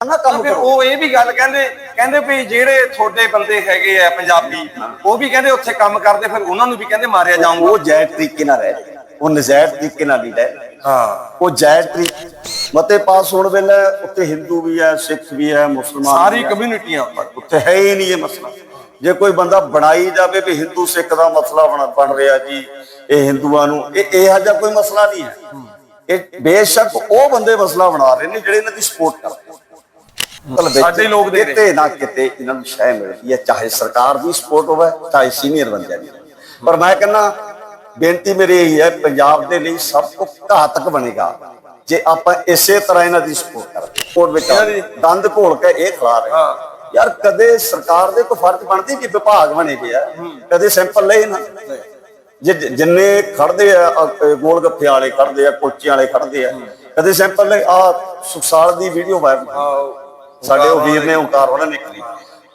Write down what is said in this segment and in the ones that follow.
ਨਾ ਕੰਮ ਫਿਰ ਕਰੋ ਉਹ ਇਹ ਵੀ ਗੱਲ ਕਹਿੰਦੇ ਕਹਿੰਦੇ ਵੀ ਜਿਹੜੇ ਤੁਹਾਡੇ ਬੰਦੇ ਹੈਗੇ ਆ ਪੰਜਾਬੀ ਉਹ ਵੀ ਕਹਿੰਦੇ ਉੱਥੇ ਕੰਮ ਕਰਦੇ ਫਿਰ ਉਹਨਾਂ ਨੂੰ ਵੀ ਕਹਿੰਦੇ ਮਾਰਿਆ ਜਾਊਗਾ ਉਹ ਜਾਇਜ਼ ਤਰੀਕੇ ਨਾਲ ਰਹਿ। ਉਹ ਨਜਾਇਜ਼ ਤਰੀਕੇ ਨਾਲ ਨਹੀਂ ਰਹਿ। ਹਾਂ ਉਹ ਜਾਇਜ਼ ਤਰੀਕੇ ਮਤੇ ਪਾਸ ਹੋਣ ਵੇਲੇ ਉੱਥੇ ਹਿੰਦੂ ਵੀ ਹੈ ਸਿੱਖ ਵੀ ਹੈ ਮੁਸਲਮਾਨ ਸਾਰੀ ਵੀ ਹੈ। ਕਮਿਊਨਿਟੀਆਂ ਉੱਪਰ ਉੱਥੇ ਹੈ ਹੀ ਨਹੀਂ ਇਹ ਮਸਲਾ ਜੇ ਕੋਈ ਬੰਦਾ ਬਣਾਈ ਜਾਵੇ ਵੀ ਹਿੰਦੂ ਸਿੱਖ ਦਾ ਮਸਲਾ ਬਣ ਬਣ ਰਿਹਾ ਜੀ ਇਹ ਹਿੰਦੂਆਂ ਨੂੰ ਇਹ ਇਹੋ ਜਿਹਾ ਕੋਈ ਮਸਲਾ ਨਹੀਂ ਹੈ ਇਹ ਬੇਸ਼ੱਕ ਉਹ ਬੰਦੇ ਮਸਲਾ ਬਣਾ ਰਹੇ ਨੇ ਜਿਹੜੇ ਇਹਨਾਂ ਦੀ ਸਪੋਰਟ ਕਰਦੇ ਮਤਲਬ ਸਾਡੇ ਲੋਕ ਦੇ। ਕਿਤੇ ਨਾ ਕਿਤੇ ਇਹਨਾਂ ਨੂੰ ਸ਼ੈ ਮਿਲਦੀ ਹੈ ਚਾਹੇ ਸਰਕਾਰ ਦੀ ਸਪੋਰਟ ਹੋਵੇ ਚਾਹੇ ਸੀਨੀਅਰ ਬੰਦਿਆਂ ਦੀ। ਪਰ ਮੈਂ ਕਹਿੰਦਾ ਬੇਨਤੀ ਮੇਰੀ ਇਹ ਹੈ ਪੰਜਾਬ ਦੇ ਲਈ ਸਭ ਤੋਂ ਘਾਤਕ ਬਣੇਗਾ ਜੇ ਆਪਾਂ ਇਸੇ ਤਰ੍ਹਾਂ ਇਹਨਾਂ ਦੀ ਸਪੋਰਟ ਕਰਾਂਗੇ। ਕੋਰਟ ਵਿੱਚ ਦੰਦ ਘੋਲ ਕੇ ਇਹ ਖਿਲਾ ਰਹੇ। ਯਾਰ ਕਦੇ ਸਰਕਾਰ ਦੇ ਕੋਈ ਫਰਜ਼ ਬਣਦੀ ਕਿ ਵਿਭਾਗ ਬਣੇ ਗਏ ਆ ਕਦੇ ਸਿੰਪਲ ਲਏ ਨਾ। ਜਿੰਨੇ ਖੜਦੇ ਆ ਗੋਲ ਗੱਫੇ ਵਾਲੇ ਖੜਦੇ ਆ ਕੁਲਚੇ ਵਾਲੇ ਖੜਦੇ ਆ ਕਦੇ ਸਿੰਪਲ ਲੈ ਆ ਸੁਖਸਾਲ ਦੀ ਵੀਡੀਓ ਵਾਇਰਲ ਸਾਡੇ ਉਹ ਵੀਰ ਨੇ ਓਂਕਾਰ ਉਹਨਾਂ ਨੇ ਕਰੀ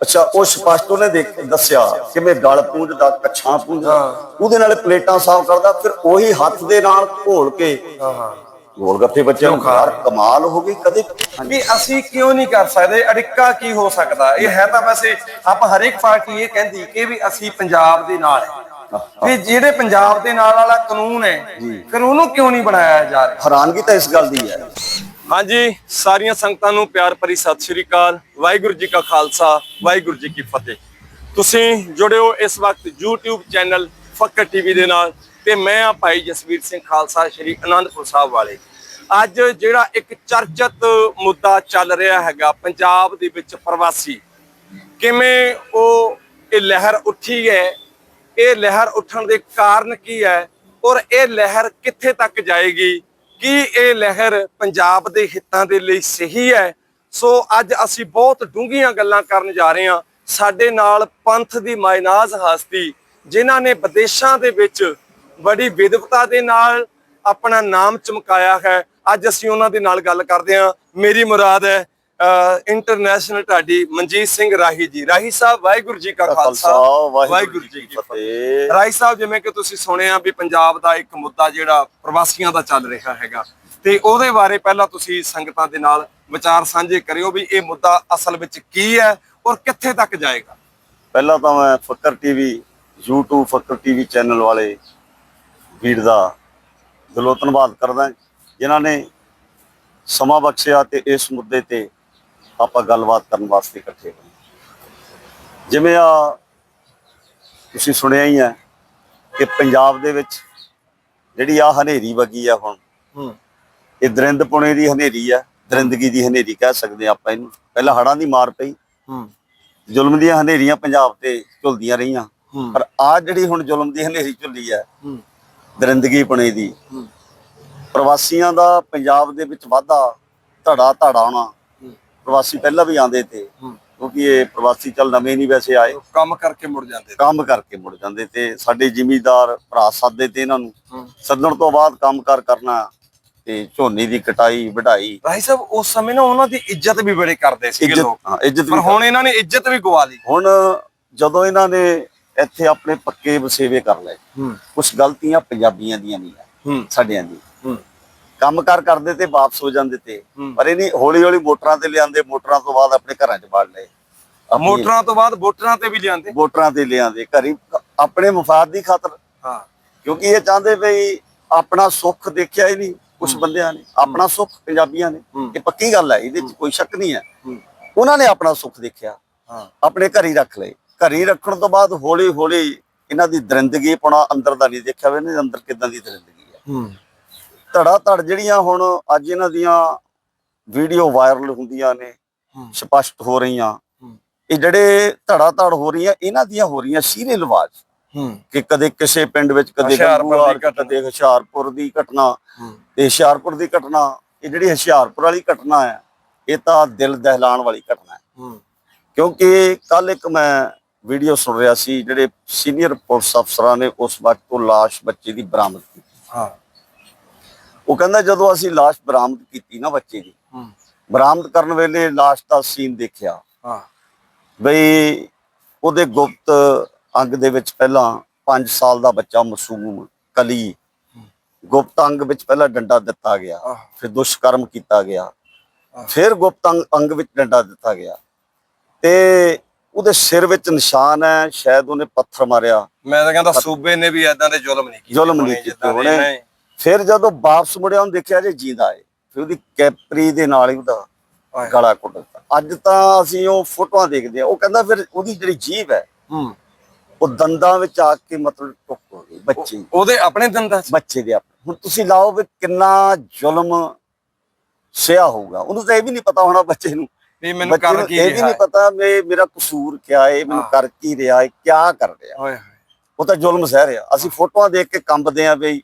ਅੱਛਾ ਉਹ ਸਪਸ਼ਟ ਉਹਨੇ ਦੇਖ ਦੱਸਿਆ ਕਿ ਮੈਂ ਗਲ ਪੂੰਝਦਾ ਕੱਛਾਂ ਪੂੰਝਦਾ ਉਹਦੇ ਨਾਲ ਪਲੇਟਾਂ ਸਾਫ਼ ਕਰਦਾ ਫਿਰ ਉਹੀ ਹੱਥ ਦੇ ਨਾਲ ਘੋਲ ਕੇ ਗੋਲ ਗੱਫੇ ਬੱਚਿਆਂ ਨੂੰ ਯਾਰ ਕਮਾਲ ਹੋ ਗਈ ਕਦੇ। ਵੀ ਅਸੀਂ ਕਿਉਂ ਨਹੀਂ ਕਰ ਸਕਦੇ? ਅੜਿੱਕਾ ਕੀ ਹੋ ਸਕਦਾ? ਇਹ ਹੈ ਤਾਂ ਵੈਸੇ ਆਪਾਂ ਹਰੇਕ ਪਾਰਟੀ ਇਹ ਕਹਿੰਦੀ ਕਿ ਵੀ ਅਸੀਂ ਪੰਜਾਬ ਦੇ ਨਾਲ ਹੈ। ਵੀ ਜਿਹੜੇ ਪੰਜਾਬ ਦੇ ਨਾਲ ਵਾਲਾ ਕਾਨੂੰਨ ਹੈ ਕਾਨੂੰਨ ਨੂੰ ਕਿਉਂ ਨਹੀਂ ਬਣਾਇਆ ਜਾ ਰਿਹਾ? ਹੈਰਾਨਗੀ ਤਾਂ ਇਸ ਗੱਲ ਦੀ ਹੈ। ਹਾਂਜੀ, ਸਾਰੀਆਂ ਸੰਗਤਾਂ ਨੂੰ ਪਿਆਰ ਭਰੀ ਸਤਿ ਸ਼੍ਰੀ ਅਕਾਲ। ਵਾਹਿਗੁਰੂ ਜੀ ਕਾ ਖਾਲਸਾ, ਵਾਹਿਗੁਰੂ ਜੀ ਕੀ ਫਤਿਹ। ਤੁਸੀਂ ਜੁੜਿਓ ਇਸ ਵਕਤ YouTube ਚੈਨਲ ਫੱਕਰ ਟੀਵੀ ਦੇ ਨਾਲ ਤੇ ਮੈਂ ਆ ਭਾਈ ਜਸਵੀਰ ਸਿੰਘ ਖਾਲਸਾ, ਸ਼੍ਰੀ ਅਨੰਦਪੁਰ ਸਾਹਿਬ ਵਾਲੇ। ਅੱਜ ਜਿਹੜਾ ਇੱਕ ਚਰਚਿਤ ਮੁੱਦਾ ਚੱਲ ਰਿਹਾ ਹੈਗਾ, ਪੰਜਾਬ ਦੇ ਵਿੱਚ ਪ੍ਰਵਾਸੀ, ਕਿਵੇਂ ਉਹ ਇਹ ਲਹਿਰ ਉੱਠੀ ਹੈ, ਇਹ ਲਹਿਰ ਉੱਠਣ ਦੇ ਕਾਰਨ ਕੀ ਹੈ ਔਰ ਇਹ ਲਹਿਰ ਕਿੱਥੇ ਤੱਕ ਜਾਏਗੀ ਕੀ ਇਹ ਲਹਿਰ ਪੰਜਾਬ ਦੇ ਹਿੱਤਾਂ ਦੇ ਲਈ ਸਹੀ ਹੈ? ਸੋ ਅੱਜ ਅਸੀਂ ਬਹੁਤ ਡੂੰਘੀਆਂ ਗੱਲਾਂ ਕਰਨ ਜਾ ਰਹੇ ਹਾਂ। ਸਾਡੇ ਨਾਲ ਪੰਥ ਦੀ ਮਾਇਨਾਜ਼ ਹਸਤੀ, ਜਿਨ੍ਹਾਂ ਨੇ ਵਿਦੇਸ਼ਾਂ ਦੇ ਵਿੱਚ ਬੜੀ ਵਿਦਵਤਾ ਦੇ ਨਾਲ ਆਪਣਾ ਨਾਮ ਚਮਕਾਇਆ ਹੈ। ਅੱਜ ਅਸੀਂ ਉਹਨਾਂ ਦੇ ਨਾਲ ਗੱਲ ਕਰਦੇ ਹਾਂ। ਮੇਰੀ ਮੁਰਾਦ ਹੈ ਇੰਟਰਨੈਸ਼ਨਲ ਢਾਡੀ ਮਨਜੀਤ ਸਿੰਘ ਰਾਹੀ ਜੀ। ਰਾਹੀ ਸਾਹਿਬ ਵਾਹਿਗੁਰੂ ਜੀ ਕਾ ਖਾਲਸਾ। ਵਾਹਿਗੁਰੂ ਜੀ ਕੀ ਫਤਿਹ। ਰਾਈ ਸਾਹਿਬ ਜਿਵੇਂ ਕਿ ਤੁਸੀਂ ਸੁਣਿਆ ਵੀ ਪੰਜਾਬ ਦਾ ਇੱਕ ਮੁੱਦਾ ਜਿਹੜਾ ਪ੍ਰਵਾਸੀਆਂ ਦਾ ਚੱਲ ਰਿਹਾ ਹੈਗਾ। ਤੇ ਉਹਦੇ ਬਾਰੇ ਪਹਿਲਾਂ ਤੁਸੀਂ ਸੰਗਤਾਂ ਦੇ ਨਾਲ ਵਿਚਾਰ ਸਾਂਝੇ ਕਰਿਓ ਵੀ ਇਹ ਮੁੱਦਾ ਅਸਲ ਵਿੱਚ ਕੀ ਹੈ ਔਰ ਕਿੱਥੇ ਤੱਕ ਜਾਏਗਾ। ਪਹਿਲਾਂ ਤਾਂ ਮੈਂ Fakkar TV YouTube Fakkar TV channel ਵਾਲੇ ਵੀਰ ਦਾ ਦਿਲੋਂ ਧੰਨਵਾਦ ਕਰਦਾ ਜਿਨ੍ਹਾਂ ਨੇ ਸਮਾਂ ਬਖਸ਼ਿਆ ਤੇ ਇਸ ਮੁੱਦੇ ਤੇ ਆਪਾਂ ਗੱਲਬਾਤ ਕਰਨ ਵਾਸਤੇ ਇਕੱਠੇ ਹੋਏ ਜਿਵੇਂ ਆ ਤੁਸੀਂ ਸੁਣਿਆ ਹੀ ਹੈ ਕਿ ਪੰਜਾਬ ਦੇ ਵਿੱਚ ਜਿਹੜੀ ਆ ਹਨੇਰੀ ਵਗੀ ਆ ਹੁਣ ਹੂੰ। ਇਹ ਦਰਿੰਦਪੁਣੇ ਦੀ ਹਨੇਰੀ ਆ ਦਰਿੰਦਗੀ ਦੀ ਹਨੇਰੀ ਕਹਿ ਸਕਦੇ ਆਪਾਂ ਇਹਨੂੰ। ਪਹਿਲਾਂ ਹੜਾਂ ਦੀ ਮਾਰ ਪਈ। ਹੂੰ। ਜ਼ੁਲਮ ਦੀਆਂ ਹਨੇਰੀਆਂ ਪੰਜਾਬ ਤੇ ਝੁਲਦੀਆਂ ਰਹੀਆਂ। ਪਰ ਆ ਜਿਹੜੀ ਹੁਣ ਜ਼ੁਲਮ ਦੀ ਹਨੇਰੀ ਝੁੱਲੀ ਹੂੰ। ਦਰਿੰਦਗੀ ਪਣੇ ਦੀ। ਪ੍ਰਵਾਸੀਆਂ ਦਾ ਪੰਜਾਬ ਦੇ ਵਿੱਚ ਵਾਧਾ ਧੜਾ ਧੜਾ ਆਉਣਾ ਪ੍ਰਵਾਸੀ ਪਹਿਲਾਂ ਵੀ ਆਉਂਦੇ ਤੇ। ਕਿਉਂਕਿ ਇਹ ਪ੍ਰਵਾਸੀ ਚੱਲ ਨਵੇਂ ਨਹੀਂ ਵੈਸੇ ਆਏ। ਕੰਮ ਕਰਕੇ ਮੁੜ ਜਾਂਦੇ ਕੰਮ ਕਰਕੇ ਮੁੜ ਜਾਂਦੇ ਤੇ ਸਾਡੇ ਜ਼ਿਮੀਦਾਰ ਭਰਾ ਸਾਦੇ ਤੇ ਇਹਨਾਂ ਨੂੰ। ਸੱਦਣ ਤੋਂ ਬਾਅਦ ਕੰਮਕਾਰ ਕਰਨਾ ਤੇ ਝੋਨੇ ਦੀ ਕਟਾਈ ਵਢਾਈ। ਰਾਈ ਸਾਹਿਬ ਉਸ ਸਮੇਂ ਨਾ ਉਹਨਾਂ ਦੀ ਇੱਜ਼ਤ ਵੀ ਬੜੇ ਕਰਦੇ ਸੀਗੇ ਇੱਜ਼ਤ ਲੋਕ। ਹਾਂ ਇੱਜ਼ਤ ਪਰ ਹੁਣ ਇਹਨਾਂ ਨੇ ਇੱਜ਼ਤ ਵੀ ਗਵਾ ਲਈ। ਹੁਣ ਜਦੋਂ ਇਹਨਾਂ ਨੇ ਇੱਥੇ ਆਪਣੇ ਪੱਕੇ ਵਸੇਵੇ ਕਰ ਲਏ ਕੁਝ ਗਲਤੀਆਂ ਪੰਜਾਬੀਆਂ ਦੀਆਂ ਵੀ ਆ ਹੂੰ। ਸਾਡਿਆਂ ਦੀ ਹੂੰ। ਕੰਮਕਾਰ ਕਰਦੇ ਤੇ ਵਾਪਸ ਹੋ ਜਾਂਦੇ ਤੇ। ਪਰ ਇਹ ਨਹੀਂ ਹੌਲੀ ਹੌਲੀ ਮੋਟਰਾਂ ਤੇ ਲਿਆਂਦੇ ਮੋਟਰਾਂ ਤੋਂ ਬਾਅਦ ਆਪਣੇ ਘਰਾਂ 'ਚ ਵੜ ਲਏ। ਮੋਟਰਾਂ ਤੋਂ ਬਾਅਦ ਵੋਟਰਾਂ ਤੇ ਵੀ ਲਿਆਂਦੇ? ਮੋਟਰਾਂ ਤੇ ਲਿਆਂਦੇ ਘਰੀ ਆਪਣੇ ਮਫਾਦ ਦੀ ਖਾਤਰ। ਹਾਂ। ਕਿਉਂਕਿ ਇਹ ਚਾਹੁੰਦੇ ਵੀ ਆਪਣਾ ਸੁੱਖ ਦੇਖਿਆ ਹੀ ਨਹੀਂ ਕੁਝ ਬੰਦਿਆਂ ਨੇ। ਆਪਣਾ ਸੁੱਖ ਪੰਜਾਬੀਆਂ ਨੇ। ਇਹ ਪੱਕੀ ਗੱਲ ਹੈ ਇਹਦੇ 'ਚ ਕੋਈ ਸ਼ੱਕ ਨਹੀਂ ਹੈ। ਉਹਨਾਂ ਨੇ ਆਪਣਾ ਸੁੱਖ ਦੇਖਿਆ। ਹਾਂ। ਆਪਣੇ ਘਰੀ ਰੱਖ ਲਏ। ਘਰੀ ਰੱਖਣ ਤੋਂ ਬਾਅਦ ਹੌਲੀ ਹੌਲੀ ਇਹਨਾਂ ਦੀ ਦਰਿੰਦਗੀ ਪਣਾ ਅੰਦਰ ਦਾ ਨਹੀਂ ਦੇਖਿਆ ਵੀ ਇਹਨਾਂ ਦੇ ਅੰਦਰ ਕਿਦਾਂ ਦੀ ਦਰਿੰਦਗੀ ਹੈ। ਹੂੰ। ਧੜਾ ਧੜ ਜਿਹੜੀਆਂ ਹੁਣ ਅੱਜ ਇਹਨਾਂ ਦੀਆਂ ਵੀਡੀਓ ਵਾਇਰਲ ਹੁੰਦੀਆਂ ਨੇ। ਸਪਸ਼ਟ ਹੋ ਰਹੀਆਂ। ਇਹ ਜਿਹੜੇ ਧੜਾ ਧੜ ਹੋ ਰਹੀਆਂ ਇਹਨਾਂ ਦੀਆਂ ਹੋ ਰਹੀਆਂ ਸੀਰੇ ਲਿਵਾਜ ਕਿ ਕਦੇ ਕਿਸੇ ਪਿੰਡ ਵਿੱਚ ਕਦੇ। ਕਦੇ ਹੁਸ਼ਿਆਰਪੁਰ ਦੀ ਘਟਨਾ। ਤੇ ਹੁਸ਼ਿਆਰਪੁਰ ਦੀ ਘਟਨਾ ਇਹ ਜਿਹੜੀ ਹੁਸ਼ਿਆਰਪੁਰ ਵਾਲੀ ਘਟਨਾ ਹੈ ਇਹ ਤਾਂ ਦਿਲ ਦਹਿਲਾਣ ਵਾਲੀ ਘਟਨਾ ਹੈ। ਕਿਉਂਕਿ ਕੱਲ ਇੱਕ ਮੈਂ ਵੀਡੀਓ ਸੁਣ ਰਿਹਾ ਸੀ ਜਿਹੜੇ ਸੀਨੀਅਰ ਪੁਲਿਸ ਅਫਸਰਾਂ ਨੇ ਉਸ ਵਕਤ ਤੋਂ ਲਾਸ਼ ਬੱਚੇ ਦੀ ਬਰਾਮਦ ਕੀਤੀ। ਹਾਂ। ਉਹ ਕਹਿੰਦਾ ਜਦੋਂ ਅਸੀਂ ਲਾਸ਼ ਬਰਾਮਦ ਕੀਤੀ ਨਾ ਬੱਚੇ ਦੀ ਹੂੰ। ਬਰਾਮਦ ਕਰਨ ਵੇਲੇ ਲਾਸ਼ ਦਾ ਸੀਨ ਦੇਖਿਆ। ਹਾਂ। ਬਈ ਉਹਦੇ ਗੁਪਤ ਅੰਗ ਦੇ ਵਿੱਚ ਪਹਿਲਾਂ 5 ਸਾਲ ਦਾ ਬੱਚਾ ਮਾਸੂਮ ਕਲੀ ਗੁਪਤ ਅੰਗ ਵਿੱਚ ਪਹਿਲਾਂ ਡੰਡਾ ਦਿੱਤਾ ਗਿਆ। ਫਿਰ ਦੁਸ਼ਕਰਮ ਕੀਤਾ ਗਿਆ ਫਿਰ ਗੁਪਤ ਅੰਗ- ਵਿੱਚ ਡੰਡਾ ਦਿੱਤਾ ਗਿਆ। ਤੇ ਉਹਦੇ ਸਿਰ ਵਿੱਚ ਨਿਸ਼ਾਨ ਹੈ ਸ਼ਾਇਦ ਉਹਨੇ ਪੱਥਰ ਮਾਰਿਆ। ਮੈਂ ਤਾਂ ਕਹਿੰਦਾ ਸੂਬੇ ਨੇ ਵੀ ਐਦਾਂ ਦੇ ਜ਼ੁਲਮ ਨਹੀਂ ਕੀਤੇ ਜ਼ੁਲਮ ਨਹੀਂ ਕੀਤੇ ਇਹਨੇ। ਫਿਰ ਜਦੋਂ ਵਾਪਸ ਮੁੜਿਆ ਉਹਨੂੰ ਦੇਖਿਆ ਜੇ ਜਿੰਦਾ ਹੈ ਫਿਰ ਉਹਦੀ ਕੈਪਰੀ ਦੇ ਨਾਲ ਹੀ ਉਹਦਾ। ਗਲਾ ਘੁੱਟ ਦਿੱਤਾ। ਅੱਜ ਤਾਂ ਅਸੀਂ ਉਹ ਫੋਟੋਆਂ ਦੇਖਦੇ ਆ ਉਹ ਕਹਿੰਦਾ ਫਿਰ ਉਹਦੀ ਜਿਹੜੀ ਜੀਭ ਹੈ ਹੂੰ। ਉਹ ਦੰਦਾਂ ਵਿੱਚ ਆ ਕੇ ਮਤਲਬ ਟੁੱਕ ਗਈ ਬੱਚੇ। ਉਹਦੇ ਆਪਣੇ ਦੰਦਾਂ ਬੱਚੇ ਦੇ ਆਪਣੇ। ਹੁਣ ਤੁਸੀਂ ਲਾਓ ਵੀ ਕਿੰਨਾ ਜ਼ੁਲਮ ਸਿਆ ਹੋਊਗਾ। ਉਹਨੂੰ ਤਾਂ ਇਹ ਵੀ ਨਹੀਂ ਪਤਾ ਹੋਣਾ ਬੱਚੇ ਨੂੰ। ਵੀ ਮੈਨੂੰ ਕਰ ਕੀ ਇਹ ਵੀ ਨਹੀਂ ਪਤਾ ਮੇਰਾ ਕਸੂਰ ਕਿਆ ਹੈ ਮੈਨੂੰ। ਕਰ ਕੀ ਰਿਹਾ ਹੈ ਕਿਆ ਕਰ ਰਿਹਾ ਹੋਏ। ਉਹ ਤਾਂ ਜ਼ੁਲਮ ਸਹਿ ਰਿਹਾ। ਅਸੀਂ ਫੋਟੋਆਂ ਦੇਖ ਕੇ ਕੰਬਦੇ ਆ ਬਈ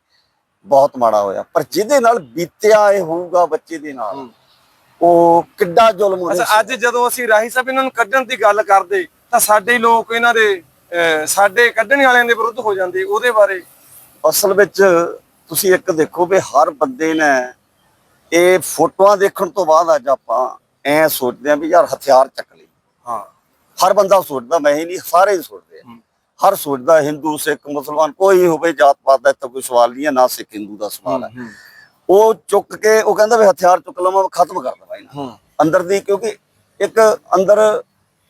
ਬਹੁਤ ਮਾੜਾ ਹੋਇਆ। ਪਰ ਜਿਹਦੇ ਨਾਲ ਬੀਤਿਆ ਇਹ ਹੋਊਗਾ ਬੱਚੇ ਦੇ ਨਾਲ। ਉਹ ਕਿੱਡਾ ਜ਼ੁਲਮ ਉਹਦੇ ਅੱਛਾ ਅੱਜ ਜਦੋਂ ਅਸੀਂ ਰਾਹੀ ਸਾਹਿਬ ਇਹਨਾਂ ਨੂੰ ਕੱਢਣ ਦੀ ਗੱਲ ਕਰਦੇ ਤਾਂ ਸਾਡੇ ਲੋਕ ਇਹਨਾਂ ਦੇ ਸਾਡੇ ਕੱਢਣ ਵਾਲਿਆਂ ਦੇ ਵਿਰੁੱਧ ਹੋ ਜਾਂਦੇ ਉਹਦੇ ਬਾਰੇ। ਅਸਲ ਵਿੱਚ ਤੁਸੀਂ ਇੱਕ ਦੇਖੋ ਵੀ ਹਰ ਬੰਦੇ ਨੇ ਇਹ ਫੋਟੋਆਂ ਦੇਖਣ ਤੋਂ ਬਾਅਦ ਅੱਜ ਆਪਾਂ ਐ ਸੋਚਦੇ ਆ ਵੀ ਯਾਰ ਹਥਿਆਰ ਚੱਕ ਲਈ ਹਾਂ। ਹਰ ਬੰਦਾ ਸੋਚਦਾ ਮੈਂ ਹੀ ਨਹੀਂ ਸਾਰੇ ਹੀ ਸੋਚਦੇ ਆ। ਹਰ ਸੋਚਦਾ ਹਿੰਦੂ ਸਿੱਖ ਮੁਸਲਮਾਨ ਕੋਈ ਹੋਵੇ ਜਾਤ ਪਾਤ ਦਾ ਤਾਂ ਕੋਈ ਸਵਾਲ ਨਹੀਂ ਹੈ ਨਾ ਸਿੱਖ ਹਿੰਦੂ ਦਾ ਸਵਾਲ ਹੈ। ਉਹ ਚੁੱਕ ਕੇ ਉਹ ਕਹਿੰਦਾ ਵੀ ਹਥਿਆਰ ਚੁੱਕ ਲਵਾਂ ਖਤਮ ਕਰ ਦਵਾਂ ਇਹਨਾਂ ਅੰਦਰ ਦੀ ਕਿਉਂਕਿ ਇੱਕ ਅੰਦਰ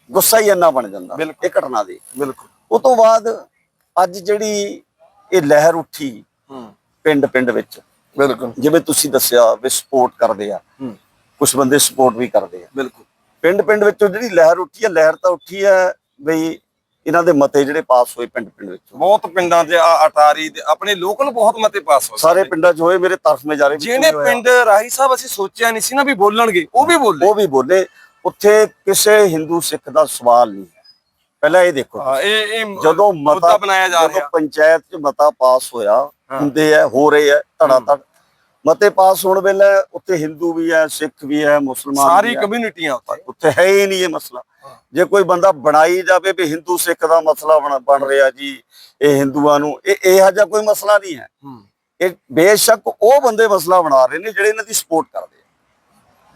ਗੁੱਸਾ ਹੀ ਇੰਨਾ ਬਣ ਜਾਂਦਾ। ਇਹ ਘਟਨਾ ਦੀ। ਬਿਲਕੁਲ। ਉਹ ਤੋਂ ਬਾਅਦ ਅੱਜ ਜਿਹੜੀ ਇਹ ਲਹਿਰ ਉੱਠੀ ਪਿੰਡ ਪਿੰਡ ਵਿੱਚ ਬਿਲਕੁਲ। ਜਿਵੇਂ ਤੁਸੀਂ ਦੱਸਿਆ ਵੀ ਸਪੋਰਟ ਕਰਦੇ ਆ ਕੁਝ ਬੰਦੇ ਸਪੋਰਟ ਵੀ ਕਰਦੇ ਆ। ਬਿਲਕੁਲ। ਪਿੰਡ ਪਿੰਡ ਵਿੱਚੋਂ ਜਿਹੜੀ ਲਹਿਰ ਉੱਠੀ ਹੈ ਲਹਿਰ ਤਾਂ ਉੱਠੀ ਹੈ ਬਈ ਇਹਨਾਂ ਦੇ ਮਤੇ ਜਿਹੜੇ ਪਾਸ ਹੋਏ ਪਿੰਡ ਪਿੰਡ ਵਿੱਚ। ਬਹੁਤ ਪਿੰਡਾਂ ਆ ਅਟਾਰੀ ਦੇ ਆਪਣੇ ਲੋਕਲ ਬਹੁਤ ਮਤੇ ਪਾਸ ਹੋ ਸਾਰੇ ਪਿੰਡਾਂ। 'ਚ ਹੋਏ ਮੇਰੇ ਤਰਫ ਮੇ ਜਿਹਨੇ ਵੀ ਹੋਇਆ। ਪਿੰਡ ਰਾਹੀ ਸਾਹਿਬ ਅਸੀਂ ਸੋਚਿਆ ਨਹੀਂ ਸੀ ਨਾ ਵੀ ਬੋਲਣਗੇ ਉਹ ਵੀ ਬੋਲੇ। ਉਹ ਵੀ ਬੋਲੇ। ਉੱਥੇ ਕਿਸੇ ਹਿੰਦੂ ਸਿੱਖ ਦਾ ਸਵਾਲ ਨਹੀਂ ਹੈ। ਪਹਿਲਾਂ ਇਹ ਦੇਖੋ ਹਾਂ, ਇਹ ਇਹ ਜਦੋਂ ਮਤਾ ਬਣਾਇਆ ਜਾ ਜਦੋਂ ਰਿਹਾ। ਪੰਚਾਇਤ 'ਚ ਮਤਾ ਪਾਸ ਹੋਇਆ। ਹੁੰਦੇ ਆ ਹੋ ਰਹੇ ਆ ਧੜਾ ਧੜ ਮਤੇ ਪਾਸ ਹੋਣ ਵੇਲੇ ਉੱਥੇ ਹਿੰਦੂ ਵੀ ਹੈ ਸਿੱਖ ਵੀ ਹੈ ਮੁਸਲਮਾਨ ਸਾਰੀ। ਕਮਿਊਨਿਟੀਆਂ ਉੱਥੇ ਹੈ ਹੀ ਨਹੀਂ ਇਹ ਮਸਲਾ। ਜੇ ਕੋਈ ਬੰਦਾ ਬਣਾਈ ਜਾਵੇ ਵੀ ਹਿੰਦੂ ਸਿੱਖ ਦਾ ਮਸਲਾ ਬਣ ਬਣ ਰਿਹਾ ਜੀ ਇਹ ਹਿੰਦੂਆਂ ਨੂੰ ਇਹ ਇਹੋ ਜਿਹਾ ਕੋਈ ਮਸਲਾ ਨਹੀਂ ਹੈ। ਇਹ ਬੇਸ਼ੱਕ ਉਹ ਬੰਦੇ ਮਸਲਾ ਬਣਾ ਰਹੇ ਨੇ ਜਿਹੜੇ ਇਹਨਾਂ ਦੀ ਸਪੋਰਟ ਕਰਦੇ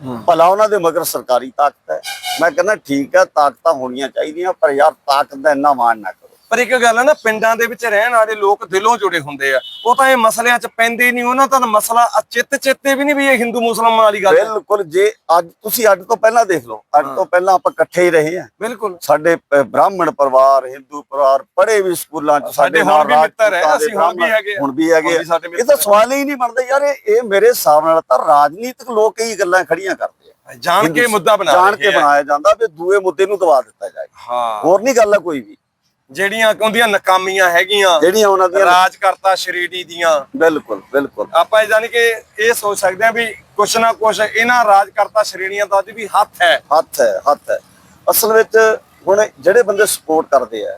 ਆ। ਭਲਾ ਉਹਨਾਂ ਦੇ ਮਗਰ ਸਰਕਾਰੀ ਤਾਕਤ ਹੈ। ਮੈਂ ਕਹਿੰਦਾ ਠੀਕ ਹੈ ਤਾਕਤਾਂ ਹੋਣੀਆਂ ਚਾਹੀਦੀਆਂ ਪਰ ਯਾਰ ਤਾਕਤ ਦਾ ਇੰਨਾ ਮਾਣ ਨਾ ਪਰ ਇੱਕ ਗੱਲ ਹੈ ਨਾ ਪਿੰਡਾਂ ਦੇ ਵਿੱਚ ਰਹਿਣ ਵਾਲੇ ਲੋਕ ਦਿਲੋਂ ਜੁੜੇ ਹੁੰਦੇ ਆ। ਉਹ ਤਾਂ ਇਹ ਮਸਲਿਆਂ 'ਚ ਪੈਂਦੇ ਨਹੀਂ ਉਹਨਾਂ ਦਾ ਤਾਂ ਮਸਲਾ ਅਚਿੱਤ ਚੇਤੇ ਵੀ ਨਹੀਂ ਵੀ ਇਹ ਹਿੰਦੂ ਮੁਸਲਮਾਨ ਵਾਲੀ ਗੱਲ ਬਿਲਕੁਲ ਜੇ ਅੱਜ ਤੁਸੀਂ ਅੱਜ ਤੋਂ ਪਹਿਲਾਂ ਦੇਖ ਲਓ ਅੱਜ ਤੋਂ ਪਹਿਲਾਂ ਆਪਾਂ ਇਕੱਠੇ ਹੀ ਰਹੇ ਆ ਬਿਲਕੁਲ। ਸਾਡੇ ਬ੍ਰਾਹਮਣ ਪਰਿਵਾਰ ਹਿੰਦੂ ਪਰਿਵਾਰ ਪੜ੍ਹੇ ਵੀ ਸਕੂਲਾਂ ਚ ਸਾਡੇ ਹੁਣ ਨਾਲ ਵੀ ਮਿੱਤਰ ਹੈ, ਅਸੀਂ ਹੁਣ ਵੀ ਹੈਗੇ। ਹੁਣ ਵੀ ਹੈਗੇ ਇਹ ਤਾਂ ਸਵਾਲ ਹੀ ਨਹੀਂ ਬਣਦਾ ਯਾਰ ਇਹ ਮੇਰੇ ਹਿਸਾਬ ਨਾਲ ਤਾਂ ਰਾਜਨੀਤਿਕ ਲੋਕ ਹੀ ਗੱਲਾਂ ਖੜੀਆਂ ਕਰਦੇ ਆ। ਜਾਣ ਕੇ ਮੁੱਦਾ ਬਣਾ ਜਾਣ ਕੇ। ਬਣਾਇਆ ਜਾਂਦਾ ਵੀ ਦੂਏ ਮੁੱਦੇ ਨੂੰ ਦਬਾ ਦਿੱਤਾ ਜਾਏ। ਹਾਂ। ਹੋਰ ਨਹੀਂ ਗੱਲ ਹੈ ਕੋਈ ਵੀ। ਜਿਹੜੀਆਂ ਉਹਦੀਆਂ ਨਕਾਮੀਆਂ ਹੈਗੀਆਂ ਜਿਹੜੀਆਂ ਉਹਨਾਂ ਦੀਆਂ ਰਾਜਕਰਤਾ ਸ਼੍ਰੇਣੀ ਦੀਆਂ। ਬਿਲਕੁਲ ਬਿਲਕੁਲ। ਆਪਾਂ ਇਹ ਜਾਣੀ ਕਿ ਇਹ ਸੋਚ ਸਕਦੇ ਹਾਂ ਵੀ ਕੁਛ ਨਾ ਕੁਛ ਇਹਨਾਂ ਰਾਜਕਰਤਾ ਸ਼੍ਰੇਣੀਆਂ ਦਾ ਵੀ ਹੱਥ ਹੈ। ਹੱਥ ਹੈ ਹੱਥ ਹੈ। ਅਸਲ ਵਿੱਚ ਹੁਣ ਜਿਹੜੇ ਬੰਦੇ ਸਪੋਰਟ ਕਰਦੇ ਆ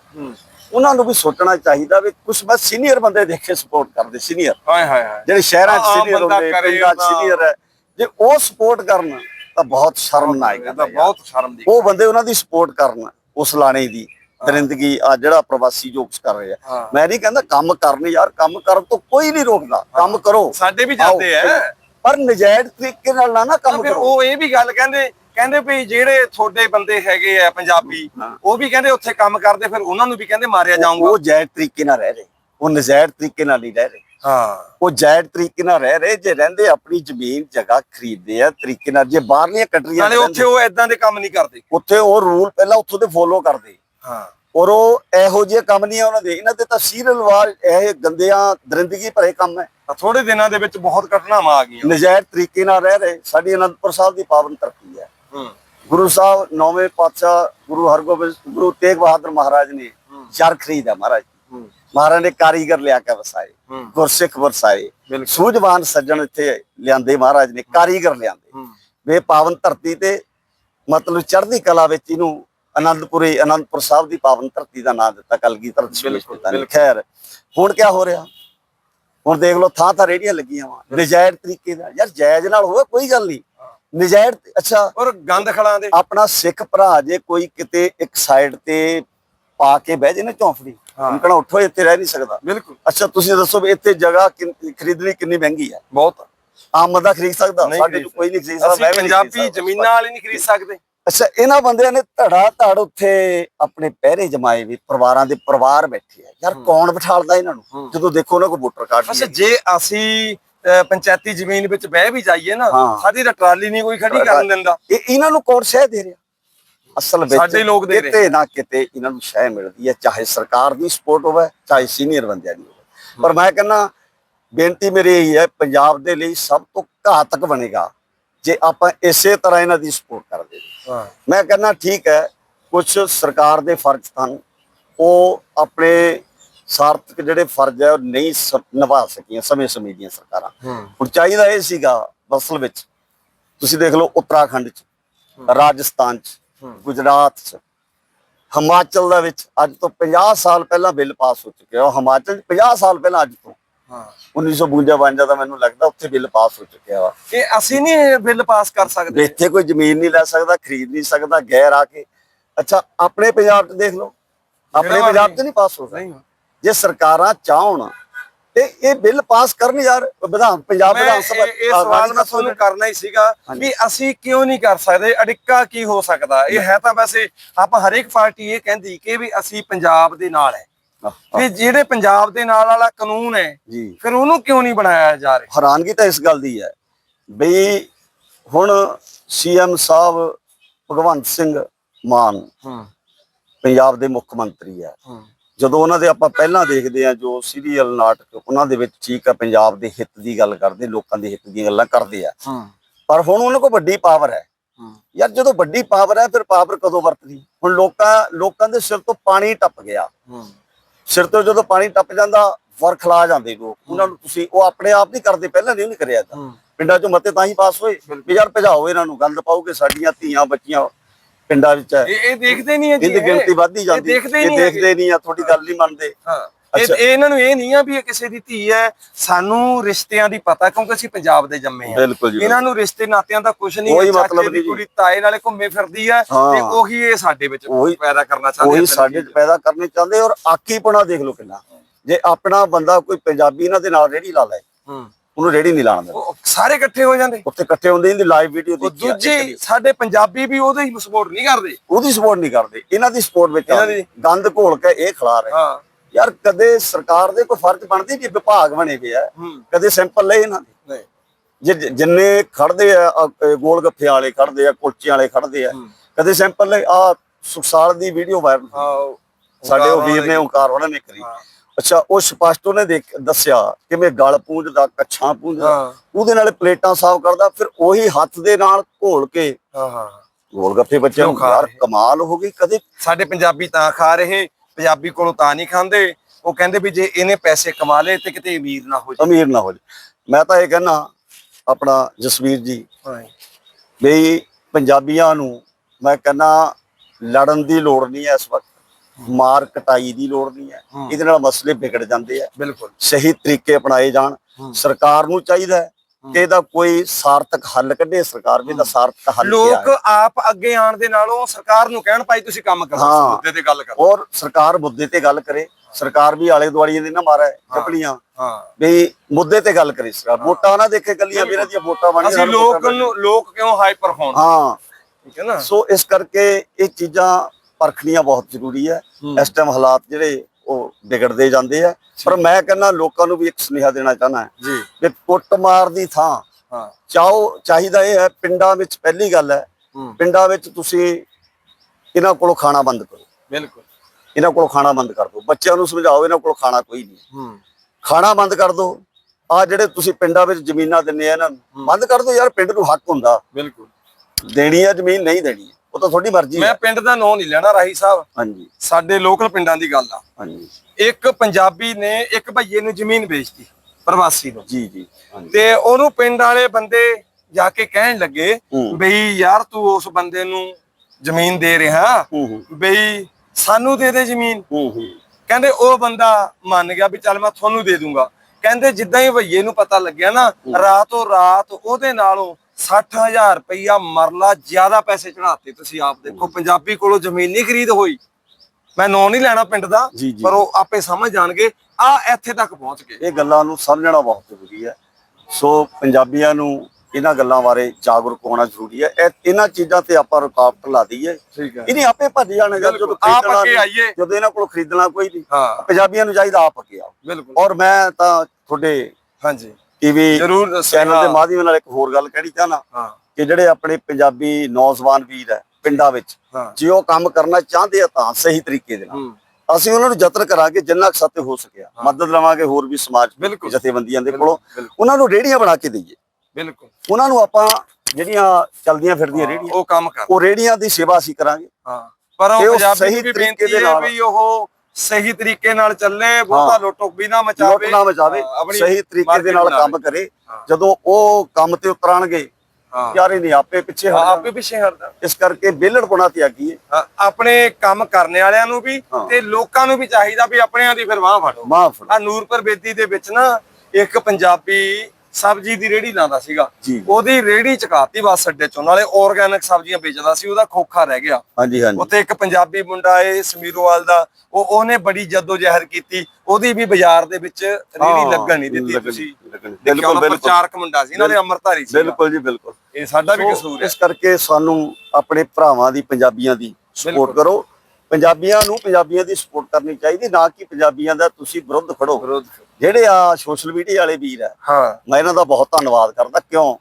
ਉਹਨਾਂ ਨੂੰ ਵੀ ਸੋਚਣਾ ਚਾਹੀਦਾ ਵੀ ਕੁਝ ਮੈਂ ਸੀਨੀਅਰ ਬੰਦੇ ਦੇਖੇ ਸਪੋਰਟ ਕਰਦੇ ਸੀਨੀਅਰ ਹਾਏ ਹਾਏ ਹਾਏ। ਜਿਹੜੇ ਸ਼ਹਿਰਾਂ 'ਚ ਸੀਨੀਅਰ ਹੁੰਦੇ ਪਿੰਡਾਂ 'ਚ ਸੀਨੀਅਰ ਹੈ ਜੇ ਉਹ ਸਪੋਰਟ ਕਰਨ ਤਾਂ ਬਹੁਤ ਸ਼ਰਮਨਾਇਕ ਇਹ ਹੈ ਤਾਂ ਬਹੁਤ ਸ਼ਰਮ ਦੀ ਉਹ ਬੰਦੇ ਉਹਨਾਂ ਦੀ ਸਪੋਰਟ ਕਰਨ ਉਸ ਲਾਣੇ ਦੀ। ਦਰਿੰਦਗੀ ਆ ਜਿਹੜਾ ਪ੍ਰਵਾਸੀ ਜੋਕਸ ਕਰ ਰਹੇ ਆ। ਮੈਂ ਨਹੀਂ ਕਹਿੰਦਾ ਕੰਮ ਕਰਨ ਯਾਰ ਕੰਮ ਕਰਨ ਤੋਂ ਕੋਈ ਨਹੀਂ ਰੋਕਦਾ ਕੰਮ ਕਰੋ। ਸਾਡੇ ਵੀ ਜਾਂਦੇ ਆ। ਪਰ ਨਜਾਇਜ਼ ਤਰੀਕੇ ਨਾਲ ਨਾ ਕੰਮ ਕਰੋ। ਉਹ ਇਹ ਵੀ ਗੱਲ ਕਹਿੰਦੇ ਕਹਿੰਦੇ ਵੀ ਜਿਹੜੇ ਤੁਹਾਡੇ ਬੰਦੇ ਹੈਗੇ ਆ ਪੰਜਾਬੀ। ਉਹ ਵੀ ਕਹਿੰਦੇ ਉੱਥੇ ਕੰਮ ਕਰਦੇ ਫਿਰ ਉਹਨਾਂ ਨੂੰ ਵੀ ਕਹਿੰਦੇ ਮਾਰਿਆ ਜਾਊਗਾ। ਉਹ ਜਾਇਜ਼ ਤਰੀਕੇ ਨਾਲ ਰਹਿ ਰਹੇ। ਉਹ ਨਜਾਇਜ਼ ਤਰੀਕੇ ਨਾਲ ਨਹੀਂ ਰਹਿ ਰਹੇ। ਹਾਂ। ਉਹ ਜਾਇਜ਼ ਤਰੀਕੇ ਨਾਲ ਰਹਿ ਰਹੇ ਜੇ ਰਹਿੰਦੇ ਆਪਣੀ ਜ਼ਮੀਨ ਜਗ੍ਹਾ ਖਰੀਦਦੇ ਆ ਤਰੀਕੇ ਨਾਲ ਜੇ ਬਾਹਰਲੀਆਂ ਕੰਟਰੀਆਂ ਨਾਲੇ ਉੱਥੇ ਉਹ ਐਦਾਂ ਦੇ ਕੰਮ ਨਹੀਂ ਕਰਦੇ। ਉੱਥੇ ਉਹ ਰੂਲ ਪਹਿਲਾਂ ਉੱਥੋਂ ਦੇ ਫੋਲੋ ਕਰਦੇ। ਹਾਂ। ਔਰ ਉਹ ਇਹੋ ਜਿਹੇ ਕੰਮ ਨਹੀਂ ਆ ਉਹਨਾਂ ਦੇ। ਇਹਨਾਂ ਦੇ ਤਾਂ ਸੀਰੀਅਲ ਵਾਰ ਇਹ ਗੰਦਿਆਂ ਦਰਿੰਦਗੀ ਭਰੇ ਕੰਮ ਹੈ। ਥੋੜੇ ਦਿਨਾਂ ਦੇ ਵਿੱਚ ਬਹੁਤ ਘਟਨਾਵਾਂ ਆ ਗਈਆਂ। ਨਜਾਇਜ਼ ਤਰੀਕੇ ਨਾਲ ਰਹਿ ਰਹੇ। ਸਾਡੀ ਅਨੰਦਪੁਰ ਸਾਹਿਬ ਦੀ ਪਾਵਨ ਧਰਤੀ ਹੈ। ਗੁਰੂ ਸਾਹਿਬ ਨੌਵੇਂ ਪਾਤਸ਼ਾਹ ਗੁਰੂ ਹਰਗੋਬਿੰਦ ਗੁਰੂ ਤੇਗ ਬਹਾਦਰ ਮਹਾਰਾਜ ਨੇ ਜਰ ਖਰੀਦਾ ਮਹਾਰਾਜ। ਮਹਾਰਾਜ ਨੇ ਕਾਰੀਗਰ ਲਿਆ ਕੇ ਵਸਾਏ। ਗੁਰਸਿੱਖ ਵਰਸਾਏ ਸੂਝਵਾਨ ਸੱਜਣ ਇੱਥੇ ਲਿਆਂਦੇ ਮਹਾਰਾਜ ਨੇ। ਕਾਰੀਗਰ ਲਿਆਂਦੇ। ਵੇ ਪਾਵਨ ਧਰਤੀ ਤੇ ਮਤਲਬ ਚੜ੍ਹਦੀ ਕਲਾ ਵਿੱਚ ਇਹਨੂੰ ਆਨੰਦਪੁਰੇ ਆਨੰਦਪੁਰ ਸਾਹਿਬ ਦੀ ਪਾਵਨ ਧਰਤੀ ਦਾ ਨਾਮ ਦਿੱਤਾ ਕਲਗੀਧਰ ਬਿਲਕੁਲ। ਖੈਰ ਹੁਣ ਕੀ ਹੋ ਰਿਹਾ? ਹੁਣ ਦੇਖ ਲਓ ਥਾਂ ਥਾਂ ਰੇੜੀਆਂ ਲੱਗੀਆਂ ਵਾ ਨਜਾਇਜ਼ ਤਰੀਕੇ ਨਾਲ। ਯਾਰ ਜਾਇਜ਼ ਨਾਲ ਹੋਵੇ ਕੋਈ ਗੱਲ ਨਹੀਂ। ਨਜਾਇਜ਼ ਅੱਛਾ। ਔਰ ਗੰਦ ਖਲਾਂ ਦੇ। ਆਪਣਾ ਸਿੱਖ ਭਰਾ ਜੇ ਕੋਈ ਕਿਤੇ ਇੱਕ ਸਾਈਡ ਤੇ ਪਾ ਕੇ ਬਹਿ ਜੇ ਨਾ ਚੌਂਫੜੀ ਹਾਂ। ਹੁਣ ਕਹਣਾ ਉੱਠੋ ਇੱਥੇ ਰਹਿ ਨਹੀਂ ਸਕਦਾ। ਬਿਲਕੁਲ। ਅੱਛਾ ਤੁਸੀਂ ਦੱਸੋ ਵੀ ਇੱਥੇ ਜਗ੍ਹਾ ਖਰੀਦਣੀ ਕਿੰਨੀ ਮਹਿੰਗੀ ਹੈ? ਬਹੁਤ। ਆਮ ਬੰਦਾ ਖਰੀਦ ਸਕਦਾ ਸਾਡੇ ਕੋਈ ਨਹੀਂ ਖਰੀਦ ਸਕਦਾ ਪੰਜਾਬੀ। ਜ਼ਮੀਨਾਂ ਵਾਲੇ ਨਹੀਂ ਖਰੀਦ ਸਕਦੇ। ਅੱਛਾ ਇਹਨਾਂ ਬੰਦਿਆਂ ਨੇ ਧੜਾ ਧੜ ਉੱਥੇ ਆਪਣੇ ਪਹਿਰੇ ਜਮਾਏ ਵੀ ਪਰਿਵਾਰਾਂ ਦੇ ਪਰਿਵਾਰ ਬੈਠੇ ਆ। ਯਾਰ ਕੌਣ ਬਿਠਾਲਦਾ ਇਹਨਾਂ ਨੂੰ। ਜਦੋਂ ਦੇਖੋ ਉਹਨਾਂ ਕੋਲ ਵੋਟਰ ਕਾਰਡ ਅੱਛਾ ਜੇ ਅਸੀਂ ਪੰਚਾਇਤੀ ਜ਼ਮੀਨ ਵਿੱਚ ਬਹਿ ਵੀ ਜਾਈਏ ਨਾ। ਸਾਡੀ ਤਾਂ ਟਰਾਲੀ ਨਹੀਂ ਕੋਈ ਖੜੀ ਕਰਨ ਦਿੰਦਾ। ਇਹ ਇਹਨਾਂ ਨੂੰ ਕੌਣ ਸ਼ਹਿ ਦੇ ਰਿਹਾ? ਅਸਲ ਵਿੱਚ ਸਾਡੇ ਲੋਕ ਦੇ ਰਹੇ। ਕਿਤੇ ਨਾ ਕਿਤੇ ਇਹਨਾਂ ਨੂੰ ਸ਼ਹਿ ਮਿਲਦੀ ਹੈ ਚਾਹੇ ਸਰਕਾਰ ਦੀ ਸਪੋਰਟ ਹੋਵੇ ਚਾਹੇ ਸੀਨੀਅਰ ਬੰਦਿਆਂ ਦੀ ਹੋਵੇ। ਪਰ ਮੈਂ ਕਹਿੰਦਾ ਬੇਨਤੀ ਮੇਰੀ ਇਹੀ ਹੈ ਪੰਜਾਬ ਦੇ ਲਈ ਸਭ ਤੋਂ ਘਾਤਕ ਬਣੇਗਾ ਜੇ ਆਪਾਂ ਇਸੇ ਤਰ੍ਹਾਂ ਇਹਨਾਂ ਦੀ ਸਪੋਰਟ ਕਰਦੇ। ਮੈਂ ਕਹਿੰਦਾ ਠੀਕ ਹੈ ਕੁਝ ਸਰਕਾਰ ਦੇ ਫਰਜ਼ ਹਨ ਉਹ ਆਪਣੇ ਸਾਰਥਕ ਜਿਹੜੇ ਫਰਜ਼ ਹੈ ਉਹ ਨਹੀਂ ਨਿਭਾ ਸਕੀਆਂ ਸਮੇਂ ਸਮੇਂ ਦੀਆਂ ਸਰਕਾਰਾਂ। ਹੁਣ ਚਾਹੀਦਾ ਇਹ ਸੀਗਾ ਅਸਲ ਵਿੱਚ ਤੁਸੀਂ ਦੇਖ ਲਓ ਉੱਤਰਾਖੰਡ ਚ ਰਾਜਸਥਾਨ ਚ ਗੁਜਰਾਤ ਚ ਹਿਮਾਚਲ ਦਾ ਵਿੱਚ ਅੱਜ ਤੋਂ 50 ਸਾਲ ਪਹਿਲਾਂ ਬਿੱਲ ਪਾਸ ਹੋ ਚੁੱਕਿਆ। ਉਹ ਹਿਮਾਚਲ 'ਚ 50 ਸਾਲ ਪਹਿਲਾਂ ਅੱਜ ਤੋਂ। ਹਾਂ। 1952 ਦਾ ਮੈਨੂੰ ਲੱਗਦਾ ਉੱਥੇ ਬਿੱਲ ਪਾਸ ਹੋ ਚੁੱਕਿਆ ਵਾ। ਇਹ ਅਸੀਂ ਨਹੀਂ ਬਿੱਲ ਪਾਸ ਕਰ ਸਕਦੇ। ਇੱਥੇ ਕੋਈ ਜ਼ਮੀਨ ਨਹੀਂ ਲੈ ਸਕਦਾ ਖਰੀਦ ਨਹੀਂ ਸਕਦਾ ਗੈਰ ਆ ਕੇ। ਅੱਛਾ ਆਪਣੇ ਪੰਜਾਬ 'ਚ ਦੇਖ ਲਓ। ਆਪਣੇ ਪੰਜਾਬ 'ਚ ਨਹੀਂ। ਪਾਸ ਹੋ ਸਕਦਾ। ਜੇ ਸਰਕਾਰਾਂ ਚਾਹਣ ਤੇ ਇਹ ਬਿੱਲ ਪਾਸ ਕਰਨ ਯਾਰ ਵਿਧਾਨ ਪੰਜਾਬ ਵਿਧਾਨ ਸਭਾ ਇਹ ਇਹ ਸਵਾਲ ਮੈਂ ਤੁਹਾਨੂੰ ਕਰਨਾ ਹੀ ਸੀਗਾ ਵੀ ਅਸੀਂ ਕਿਉਂ ਨਹੀਂ ਕਰ ਸਕਦੇ? ਅੜਿੱਕਾ ਕੀ ਹੋ ਸਕਦਾ? ਇਹ ਹੈ ਤਾਂ ਵੈਸੇ ਆਪਾਂ ਹਰੇਕ ਪਾਰਟੀ ਇਹ ਕਹਿੰਦੀ ਕਿ ਵੀ ਅਸੀਂ ਪੰਜਾਬ ਦੇ ਨਾਲ ਹੈ। ਵੀ ਜਿਹੜੇ ਪੰਜਾਬ ਦੇ ਨਾਲ ਵਾਲਾ ਕਾਨੂੰਨ ਹੈ ਫਿਰ ਉਹਨੂੰ ਕਿਉਂ ਨਹੀਂ ਬਣਾਇਆ ਜਾ ਰਿਹਾ? ਹੈਰਾਨਗੀ ਤਾਂ ਇਸ ਗੱਲ ਦੀ ਹੈ ਬਈ ਹੁਣ ਸੀਐਮ ਸਾਹਿਬ ਭਗਵੰਤ ਸਿੰਘ ਮਾਨ ਪੰਜਾਬ ਦੇ ਮੁੱਖ ਮੰਤਰੀ ਹੈ। ਜਦੋਂ ਉਹਨਾਂ ਦੇ ਆਪਾਂ ਪਹਿਲਾਂ ਦੇਖਦੇ ਆ ਜੋ ਸੀਰੀਅਲ ਨਾਟਕ ਉਹਨਾਂ ਦੇ ਵਿੱਚ ਠੀਕ ਆ ਪੰਜਾਬ ਦੇ ਹਿੱਤ ਦੀ ਗੱਲ ਕਰਦੇ ਲੋਕਾਂ ਦੇ ਹਿੱਤ ਦੀਆਂ ਗੱਲਾਂ ਕਰਦੇ ਆ। ਪਰ ਹੁਣ ਉਹਨਾਂ ਕੋਲ ਵੱਡੀ ਪਾਵਰ ਹੈ। ਯਾਰ ਜਦੋਂ ਵੱਡੀ ਪਾਵਰ ਹੈ ਫਿਰ ਪਾਵਰ ਕਦੋਂ ਵਰਤਦੀ? ਹੁਣ ਲੋਕਾਂ ਲੋਕਾਂ ਦੇ ਸਿਰ ਤੋਂ ਪਾਣੀ ਟੱਪ ਗਿਆ। ਸਿਰ ਤੋਂ ਜਦੋਂ ਪਾਣੀ ਟੱਪ ਜਾਂਦਾ ਵਰਖਲਾ ਜਾਂਦੇ ਲੋਕ। ਉਹਨਾਂ ਨੂੰ ਤੁਸੀਂ ਉਹ ਆਪਣੇ ਆਪ ਨਹੀਂ ਕਰਦੇ ਪਹਿਲਾਂ ਨਹੀਂ ਉਹਨੇ ਕਰਿਆ ਤਾਂ ਪਿੰਡਾਂ 'ਚੋਂ ਮਤੇ ਤਾਂ ਹੀ ਪਾਸ ਹੋਏ। ਵੀ ਯਾਰ ਭਜਾਓ ਇਹਨਾਂ ਨੂੰ ਗੰਦ ਪਾਓਗੇ ਸਾਡੀਆਂ ਧੀਆਂ ਬੱਚੀਆਂ ਪਿੰਡਾਂ ਵਿੱਚ ਇਹ ਦੇਖਦੇ ਨਹੀਂ ਹੈ ਜੀ ਇਹਦੀ ਇਹ। ਗਿਣਤੀ ਵੱਧਦੀ ਜਾਂਦੀ। ਇਹ। ਦੇਖਦੇ ਨਹੀਂ ਆ ਤੁਹਾਡੀ ਗੱਲ ਨਹੀਂ ਮੰਨਦੇ। ਹਾਂ। ਇਹ ਇਹਨਾਂ ਨੂੰ ਇਹ ਨਹੀਂ ਆ ਵੀ ਇਹ ਕਿਸੇ ਦੀ ਧੀ ਹੈ ਸਾਨੂੰ ਰਿਸ਼ਤਿਆਂ ਦੀ ਪਤਾ ਕਿਉਂਕਿ ਅਸੀਂ ਪੰਜਾਬ ਦੇ ਜੰਮੇ ਆ ਇਹਨਾਂ ਨੂੰ ਰਿਸ਼ਤੇ ਨਾਤਿਆਂ ਦਾ ਕੁਝ ਨਹੀਂ ਹੈ, ਚਾਚੇ ਦੀ। ਕੁੜੀ ਤਾਏ ਨਾਲੇ ਘੁੰਮੇ ਫਿਰਦੀ ਆ ਹਾਂ। ਤੇ ਉਹੀ ਇਹ ਸਾਡੇ ਵਿੱਚ ਪੈਦਾ ਕਰਨਾ ਚਾਹੁੰਦੇ ਉਹੀ ਸਾਡੇ ਪੈਦਾ ਕਰਨੇ ਚਾਹੁੰਦੇ ਔਰ ਆਕੀਪਣਾ ਦੇਖ ਲਓ ਕਿੰਨਾ। ਜੇ ਆਪਣਾ ਬੰਦਾ ਕੋਈ ਪੰਜਾਬੀ ਇਹਨਾਂ ਦੇ ਨਾਲ ਰੇੜੀ ਲਾ ਲੈ ਹੂੰ। ਉਹਨੂੰ ਰੇੜੀ ਨਹੀਂ ਲਾਣ ਦਿੰਦਾ। ਸਾਰੇ ਇਕੱਠੇ ਹੋ ਜਾਂਦੇ। ਉੱਥੇ ਇਕੱਠੇ ਹੁੰਦੇ ਇਹਦੀ ਲਾਈਵ ਵੀਡੀਓ ਦੇਖੀ ਦੂਜੇ। ਸਾਡੇ ਪੰਜਾਬੀ ਵੀ ਉਹਦੇ ਹੀ ਸਪੋਰਟ ਨਹੀਂ ਕਰਦੇ। ਉਹਦੀ ਸਪੋਰਟ ਨਹੀਂ ਕਰਦੇ। ਇਹਨਾਂ ਦੀ ਸਪੋਰਟ ਵਿੱਚ ਇਹਨਾਂ ਦੀ- ਗੰਦ ਘੋਲ ਕੇ ਇਹ ਖਿਲਾ ਰਹੇ। ਹਾਂ। ਯਾਰ ਕਦੇ ਸਰਕਾਰ ਦੇ ਕੋਈ ਫਰਜ਼ ਬਣਦੀ ਵੀ ਵਿਭਾਗ ਬਣੇ ਪਏ ਆ। ਕਦੇ ਸਿੰਪਲ ਲਏ ਇਹਨਾਂ ਦੇ। ਜੇ ਜਿੰਨੇ ਖੜਦੇ ਆ ਅ, ਗੋਲ ਗੱਫੇ ਵਾਲੇ ਖੜਦੇ ਆ ਕੁਲਚਿਆਂ ਵਾਲੇ ਖੜਦੇ ਆ। ਕਦੇ ਸਿੰਪਲ ਲਈ ਆ ਸੁਖਸਾਲ ਦੀ ਵੀਡੀਓ ਵਾਇਰਲ ਸਾਡੇ ਉਹ ਵੀਰ ਨੇ ਓਂਕਾਰ ਉਹਨਾਂ ਨੇ ਕਰੀ। ਹਾਂ। ਅੱਛਾ ਉਹ ਸਪਸ਼ਟ ਉਹਨੇ ਦੇਖ ਦੱਸਿਆ ਕਿਵੇਂ ਗਲ ਪੂੰਝਦਾ ਕੱਛਾਂ ਪੂੰਝਦਾ। ਹਾਂ। ਉਹਦੇ ਨਾਲ ਪਲੇਟਾਂ ਸਾਫ਼ ਕਰਦਾ ਫਿਰ ਉਹੀ ਹੱਥ ਦੇ ਨਾਲ ਘੋਲ ਕੇ ਹਾਂ ਹਾਂ। ਗੋਲ ਗੱਫੇ ਬੱਚਿਆਂ ਨੂੰ ਖਾ ਯਾਰ ਰਹੇ। ਕਮਾਲ ਹੋ ਗਈ। ਕਦੇ ਸਾਡੇ ਪੰਜਾਬੀ ਤਾਂ ਖਾ ਰਹੇ। ਪੰਜਾਬੀ ਕੋਲੋਂ ਤਾਂ ਨਹੀਂ ਖਾਂਦੇ ਉਹ ਕਹਿੰਦੇ ਵੀ ਜੇ ਇਹਨੇ ਪੈਸੇ ਕਮਾ ਲਏ ਤੇ ਕਿਤੇ ਅਮੀਰ ਨਾ ਹੋ ਜਾਏ। ਅਮੀਰ ਨਾ ਹੋ ਜਾਏ। ਮੈਂ ਤਾਂ ਇਹ ਕਹਿਣਾ ਆਪਣਾ ਜਸਵੀਰ ਜੀ ਵੀ ਪੰਜਾਬੀਆਂ ਨੂੰ ਮੈਂ ਕਹਿੰਦਾ ਲੜਨ ਦੀ ਲੋੜ ਨਹੀਂ ਹੈ ਇਸ ਵਕਤ ਮਾਰ ਕਟਾਈ ਦੀ ਲੋੜ ਨਹੀਂ ਹੈ। ਇਹਦੇ ਨਾਲ ਮਸਲੇ ਵਿਗੜ ਜਾਂਦੇ ਆ ਬਿਲਕੁਲ। ਸਹੀ ਤਰੀਕੇ ਅਪਣਾਏ ਜਾਣ। ਸਰਕਾਰ ਨੂੰ ਚਾਹੀਦਾ ਹੈ ਕਿ ਇਹਦਾ ਕੋਈ ਸਾਰਥਕ ਹੱਲ ਕੱਢੇ ਸਰਕਾਰ ਵੀ ਇਹਦਾ ਸਾਰਥਕ ਹੱਲ ਲੋਕ। ਆਪ ਅੱਗੇ ਆਉਣ ਦੇ ਨਾਲੋਂ ਸਰਕਾਰ ਨੂੰ ਕਹਿਣ ਭਾਈ ਤੁਸੀਂ ਕੰਮ ਕਰੋ ਮੁੱਦੇ ਤੇ ਗੱਲ ਕਰੋ। ਔਰ ਸਰਕਾਰ ਮੁੱਦੇ ਤੇ ਗੱਲ ਕਰੇ ਸਰਕਾਰ ਵੀ ਆਲੇ ਦੁਆਲੇ ਦੇ ਨਾ ਮਾਰੇ ਚੱਪਲੀਆਂ ਹਾਂ। ਵੀ ਮੁੱਦੇ ਤੇ ਗੱਲ ਕਰੇ ਸਰਕਾਰ। ਵੋਟਾਂ ਨਾ ਦੇਖੇ ਕੱਲੀਆਂ ਵੀ ਇਹਨਾਂ ਦੀਆਂ ਵੋਟਾਂ ਬਣੀਆਂ ਅਸੀਂ ਲੋਕ ਨੂੰ ਲੋਕ ਕਿਉਂ ਹਾਈਪਰ ਹੋਣ ਹਾਂ। ਠੀਕ ਹੈ ਨਾ? ਸੋ ਇਸ ਕਰਕੇ ਇਹ ਚੀਜ਼ਾਂ ਪਰਖਣੀਆਂ ਬਹੁਤ ਜ਼ਰੂਰੀ ਹੂੰ। ਇਸ ਟਾਈਮ ਹਾਲਾਤ ਜਿਹੜੇ ਉਹ ਵਿਗੜਦੇ ਜਾਂਦੇ ਆ। ਪਰ ਮੈਂ ਕਹਿੰਦਾ ਲੋਕਾਂ ਨੂੰ ਵੀ ਇੱਕ ਸੁਨੇਹਾ ਦੇਣਾ ਚਾਹਨਾ ਜੀ। ਕਿ ਕੁੱਟਮਾਰ ਦੀ ਥਾਂ ਹਾਂ। ਚਾਹੋ ਚਾਹੀਦਾ ਇਹ ਹੈ ਪਿੰਡਾਂ ਵਿੱਚ ਪਹਿਲੀ ਗੱਲ ਹੈ ਪਿੰਡਾਂ ਵਿੱਚ ਤੁਸੀਂ ਇਹਨਾਂ ਕੋਲੋਂ ਖਾਣਾ ਬੰਦ ਕਰੋ। ਬਿਲਕੁਲ। ਇਹਨਾਂ ਕੋਲੋਂ ਖਾਣਾ ਬੰਦ ਕਰ ਦਿਓ। ਬੱਚਿਆਂ ਨੂੰ ਸਮਝਾਓ ਇਹਨਾਂ ਕੋਲ ਖਾਣਾ ਕੋਈ ਨਹੀਂ। ਖਾਣਾ ਬੰਦ ਕਰ ਦਿਓ। ਆ ਜਿਹੜੇ ਤੁਸੀਂ ਪਿੰਡਾਂ ਵਿੱਚ ਜ਼ਮੀਨਾਂ ਦਿੰਦੇ ਆ ਇਹਨਾਂ ਬੰਦ ਕਰ ਦਿਓ ਯਾਰ ਪਿੰਡ ਨੂੰ ਹੱਕ ਹੁੰਦਾ। ਬਿਲਕੁਲ। ਦੇਣੀ ਆ ਜ਼ਮੀਨ ਨਹੀਂ ਦੇਣੀ ਉਹ ਤਾਂ ਤੁਹਾਡੀ ਮਰਜ਼ੀ ਮੈਂ ਪਿੰਡ ਦਾ ਨਾਂ ਨਹੀਂ ਲੈਣਾ ਰਾਹੀ ਸਾਹਿਬ। ਹਾਂਜੀ। ਸਾਡੇ ਲੋਕਲ ਪਿੰਡਾਂ ਦੀ ਗੱਲ ਆ। ਹਾਂਜੀ। ਇੱਕ ਪੰਜਾਬੀ ਨੇ ਇੱਕ ਭਈਏ ਨੂੰ ਜ਼ਮੀਨ ਵੇਚਤੀ ਪ੍ਰਵਾਸੀ ਨੂੰ। ਜੀ ਜੀ। ਤੇ ਉਹਨੂੰ ਪਿੰਡ ਵਾਲੇ ਬੰਦੇ ਜਾ ਕੇ ਕਹਿਣ ਲੱਗੇ। ਬਈ ਯਾਰ ਤੂੰ ਉਸ ਬੰਦੇ ਨੂੰ ਜ਼ਮੀਨ ਦੇ ਰਿਹਾ। ਬਈ ਸਾਨੂੰ ਦੇ ਦੇ ਜ਼ਮੀਨ। ਕਹਿੰਦੇ ਉਹ ਬੰਦਾ ਮੰਨ ਗਿਆ ਵੀ ਚੱਲ ਮੈਂ ਤੁਹਾਨੂੰ ਦੇ ਦੂੰਗਾ। ਕਹਿੰਦੇ ਜਿੱਦਾਂ ਹੀ ਭਈਏ ਨੂੰ ਪਤਾ ਲੱਗਿਆ ਨਾ ਰਾਤੋਂ ਰਾਤ ਉਹਦੇ ਨਾਲੋਂ 60000 ਰੁਪਈਆ ਮਰਲਾ ਜ਼ਿਆਦਾ ਪੈਸੇ ਚੜਾਤੇ ਤੁਸੀਂ ਆਪ ਦੇਖੋ। ਪੰਜਾਬੀ ਕੋਲੋਂ ਜ਼ਮੀਨ ਨਹੀਂ ਖਰੀਦ ਹੋਈ। ਮੈਂ ਨਾਂ ਨਹੀਂ ਲੈਣਾ ਪਿੰਡ ਦਾ। ਪਰ ਉਹ ਆਪੇ ਸਮਝ ਜਾਣਗੇ। ਆ ਇੱਥੇ ਤੱਕ ਪਹੁੰਚ ਗਏ। ਇਹ ਗੱਲਾਂ ਨੂੰ ਸਮਝਣਾ ਬਹੁਤ ਜ਼ਰੂਰੀ ਹੈ। ਸੋ ਪੰਜਾਬੀਆਂ ਨੂੰ ਇਹਨਾਂ ਗੱਲਾਂ ਬਾਰੇ ਜਾਗਰੂਕ ਹੋਣਾ ਜ਼ਰੂਰੀ ਹੈ। ਇਹ- ਇਹਨਾਂ ਚੀਜ਼ਾਂ ਤੇ ਆਪਾਂ ਰੁਕਾਵਟ ਲਾ ਦਈਏ। ਠੀਕ ਹੈ। ਇਹਨੇ ਆਪੇ ਭੱਜ ਜਾਣਗੇ। ਜਦੋਂ ਆਪ ਅੱਗੇ ਆਈਏ। ਜਦੋਂ ਇਹਨਾਂ ਕੋਲ ਖਰੀਦਣਾ ਕੋਈ ਨਹੀਂ। ਪੰਜਾਬੀਆਂ ਨੂੰ ਚਾਹੀਦਾ ਆਪ ਅੱਗੇ ਆਓ। ਬਿਲਕੁਲ। ਔਰ ਮੈਂ ਤਾਂ ਤੁਹਾਡੇ ਹਾਂਜੀ। ਟੀਵੀ ਜ਼ਰੂਰ ਚੈਨਲ ਦੇ। ਮਾਧਿਅਮ ਨਾਲ ਇੱਕ ਹੋਰ ਗੱਲ ਕਹਿਣੀ ਚਾਹਨਾ ਕਿ ਜਿਹੜੇ ਆਪਣੇ ਪੰਜਾਬੀ ਨੌਜਵਾਨ ਵੀਰ ਹੈ ਪਿੰਡਾਂ ਵਿੱਚ ਜੇ ਉਹ ਕੰਮ ਕਰਨਾ ਚਾਹੁੰਦੇ ਆ ਤਾਂ ਸਹੀ ਤਰੀਕੇ ਦੇ ਨਾਲ। ਅਸੀਂ ਉਹਨਾਂ ਨੂੰ ਯਤਨ ਕਰਾਂਗੇ ਜਿੰਨਾ ਕੁ ਸਾਤੇ ਹੋ ਸਕਿਆ। ਮਦਦ ਲਵਾਂਗੇ ਹੋਰ ਵੀ ਸਮਾਜ। ਜਥੇਬੰਦੀਆਂ ਦੇ ਕੋਲੋਂ। ਉਹਨਾਂ ਨੂੰ ਰੇੜੀਆਂ ਬਣਾ ਕੇ ਦਈਏ। ਬਿਲਕੁਲ। ਉਹਨਾਂ ਨੂੰ ਆਪਾਂ ਜਿਹੜੀਆਂ ਚੱਲਦੀਆਂ ਫਿਰਦੀਆਂ ਰੇੜੀਆਂ ਉਹ ਕੰਮ ਕਰ ਉਹ ਰੇੜੀਆਂ ਦੀ ਸੇਵਾ ਅਸੀਂ ਕਰਾਂਗੇ। ਹਾਂ। ਪਰ ਉਹ ਪੰਜਾਬੀ ਵੀ ਬੇਨਤੀ ਹੈ ਵੀ ਉਹ ਸਹੀ ਤਰੀਕੇ ਨਾਲ ਚੱਲੇ ਬਹੁਤਾ। ਲੋਟੋ ਵੀ ਨਾ ਮਚਾਵੇ ਲੋਟ ਨਾ ਮਚਾਵੇ ਸਹੀ ਤਰੀਕੇ ਦੇ ਨਾਲ। ਕੰਮ ਕਰੇ। ਜਦੋਂ ਉਹ ਕੰਮ ਤੇ ਉਤਰਾਣਗੇ ਯਾਰੇ ਨਹੀਂ ਆਪੇ ਪਿੱਛੇ ਹਟ ਆਪੇ। ਪਿੱਛੇ ਹਟਦਾ ਇਸ ਕਰਕੇ ਵਿਹਲੜਪੁਣਾ ਤਿਆਗੀਏ ਹਾਂ, ਆਪਣੇ ਕੰਮ ਕਰਨ ਵਾਲਿਆਂ ਨੂੰ ਵੀ। ਤੇ ਲੋਕਾਂ ਨੂੰ ਵੀ ਚਾਹੀਦਾ ਵੀ ਆਪਣਿਆਂ ਦੀ ਫਿਰ ਵਾਹ ਫੜੋ ਮਾਫ ਆ ਨੂਰਪੁਰ ਬੇਦੀ ਦੇ ਵਿੱਚ ਨਾ ਇੱਕ ਪੰਜਾਬੀ ਸਬਜ਼ੀ ਦੀ ਰੇੜੀ ਲਾਉਂਦਾ ਸੀਗਾ। ਉਹਦੀ ਰੇੜੀ ਚਕਾਤੀ ਬੱਸ ਅੱਡੇ ਚੋਂ ਨਾਲੇ ਆਰਗੈਨਿਕ ਸਬਜ਼ੀਆਂ ਵੇਚਦਾ ਸੀ ਉਹਦਾ ਖੋਖਾ ਰਹਿ ਗਿਆ। ਹਾਂਜੀ ਹਾਂਜੀ। ਉੱਥੇ ਇੱਕ ਪੰਜਾਬੀ ਮੁੰਡਾ ਏ ਸਮੀਰੋਵਾਲ ਦਾ ਉਹ ਉਹਨੇ ਬੜੀ ਜਦੋਜਹਿਦ ਕੀਤੀ। ਉਹਦੀ ਵੀ ਬਾਜ਼ਾਰ ਦੇ ਵਿੱਚ ਰੇੜੀ ਲੱਗਣ ਨਹੀਂ ਦਿੱਤੀ ਤੁਸੀਂ। ਬਿਲਕੁਲ, ਬਿਲਕੁਲ। ਪ੍ਰਚਾਰਕ ਮੁੰਡਾ ਸੀ ਨਾਲੇ ਅੰਮ੍ਰਿਤਧਾਰੀ ਸੀ ਬਿਲਕੁਲ ਜੀ ਬਿਲਕੁਲ। ਇਹ ਸਾਡਾ ਵੀ ਕਸੂਰ ਹੈ। ਇਸ ਕਰਕੇ ਸਾਨੂੰ ਆਪਣੇ ਭਰਾਵਾਂ ਦੀ ਪੰਜਾਬੀਆਂ ਦੀ ਸਪੋਰਟ। ਕਰੋ। ਪੰਜਾਬੀਆਂ ਨੂੰ ਪੰਜਾਬੀਆਂ ਦੀ ਸਪੋਰਟ ਕਰਨੀ ਚਾਹੀਦੀ ਨਾ ਕਿ ਪੰਜਾਬੀਆਂ ਦਾ ਤੁਸੀਂ ਵਿਰੁੱਧ ਖੜੋ। ਵਿਰੋਧ ਜਿਹੜੇ ਆ ਸੋਸ਼ਲ ਮੀਡੀਆ ਵਾਲੇ ਵੀਰ ਆ ਹਾਂ। ਮੈਂ ਇਹਨਾਂ ਦਾ ਬਹੁਤ ਧੰਨਵਾਦ ਕਰਦਾ ਕਿਉਂ?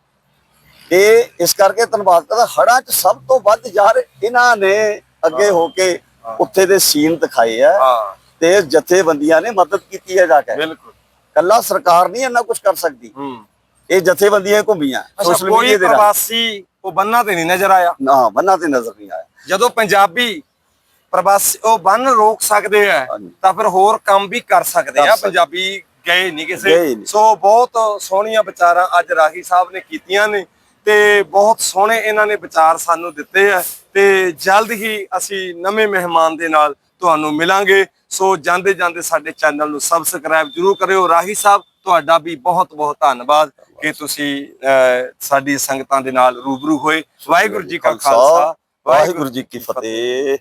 ਇਹ ਇਸ ਕਰਕੇ ਧੰਨਵਾਦ ਕਰਦਾ ਹੜਾਂ 'ਚ ਸਭ ਤੋਂ ਵੱਧ ਯਾਰ ਇਹਨਾਂ ਨੇ ਅੱਗੇ ਹੋ। ਕੇ ਉੱਥੇ ਦੇ ਸੀਨ ਦਿਖਾਏ ਆ ਤੇ ਜਥੇਬੰਦੀਆਂ ਨੇ ਮਦਦ ਕੀਤੀ ਹੈ ਜਾ ਕੇ। ਬਿਲਕੁਲ। ਕੱਲਾ ਸਰਕਾਰ ਨਹੀਂ ਇੰਨਾ ਕੁਝ ਕਰ ਸਕਦੀ। ਹੂੰ। ਇਹ ਜਥੇਬੰਦੀਆਂ ਹੀ ਘੁੰਮੀਆਂ ਸੋਸ਼ਲ ਮੀਡੀਆ ਦੇ ਨਾਲ ਪ੍ਰਵਾਸੀ ਉਹ ਬੰਨਾ ਤੇ ਨਹੀਂ ਨਜ਼ਰ ਆਇਆ? ਨਾ ਬੰਨਾਂ ਤੇ ਨਜ਼ਰ ਨਹੀਂ ਆਇਆ। ਜਦੋਂ ਪੰਜਾਬੀ ਪ੍ਰਵਾਸੀ ਉਹ ਬੰਨ ਰੋਕ ਸਕਦੇ ਆ। ਤਾਂ ਫਿਰ ਹੋਰ ਕੰਮ ਵੀ ਕਰ ਸਕਦੇ ਆ। ਪੰਜਾਬੀ ਗਏ ਨਹੀਂ ਕਿਸੇ। ਸੋ ਬਹੁਤ ਸੋਹਣੀਆਂ ਵਿਚਾਰਾਂ ਅੱਜ ਰਾਹੀ ਸਾਹਿਬ ਨੇ ਕੀਤੀਆਂ ਨੇ ਤੇ ਬਹੁਤ ਸੋਹਣੇ ਇਹਨਾਂ ਨੇ ਵਿਚਾਰ ਸਾਨੂੰ ਦਿੱਤੇ ਆ ਤੇ ਜਲਦ ਹੀ ਅਸੀਂ ਨਵੇਂ ਮਹਿਮਾਨ ਦੇ ਨਾਲ ਤੁਹਾਨੂੰ ਮਿਲਾਂਗੇ। ਸੋ ਜਾਂਦੇ ਜਾਂਦੇ ਸਾਡੇ ਚੈਨਲ ਨੂੰ ਸਬਸਕ੍ਰਾਈਬ ਜਰੂਰ ਕਰਿਓ। ਰਾਹੀ ਸਾਹਿਬ ਤੁਹਾਡਾ ਵੀ ਬਹੁਤ ਬਹੁਤ ਧੰਨਵਾਦ ਕਿ ਤੁਸੀਂ ਸਾਡੀ ਸੰਗਤਾਂ ਦੇ ਨਾਲ ਰੂਬਰੂ ਹੋਏ। ਵਾਹਿਗੁਰੂ ਜੀ ਕਾ ਖਾਲਸਾ। ਵਾਹਿਗੁਰੂ ਜੀ ਕੀ ਫਤਿਹ।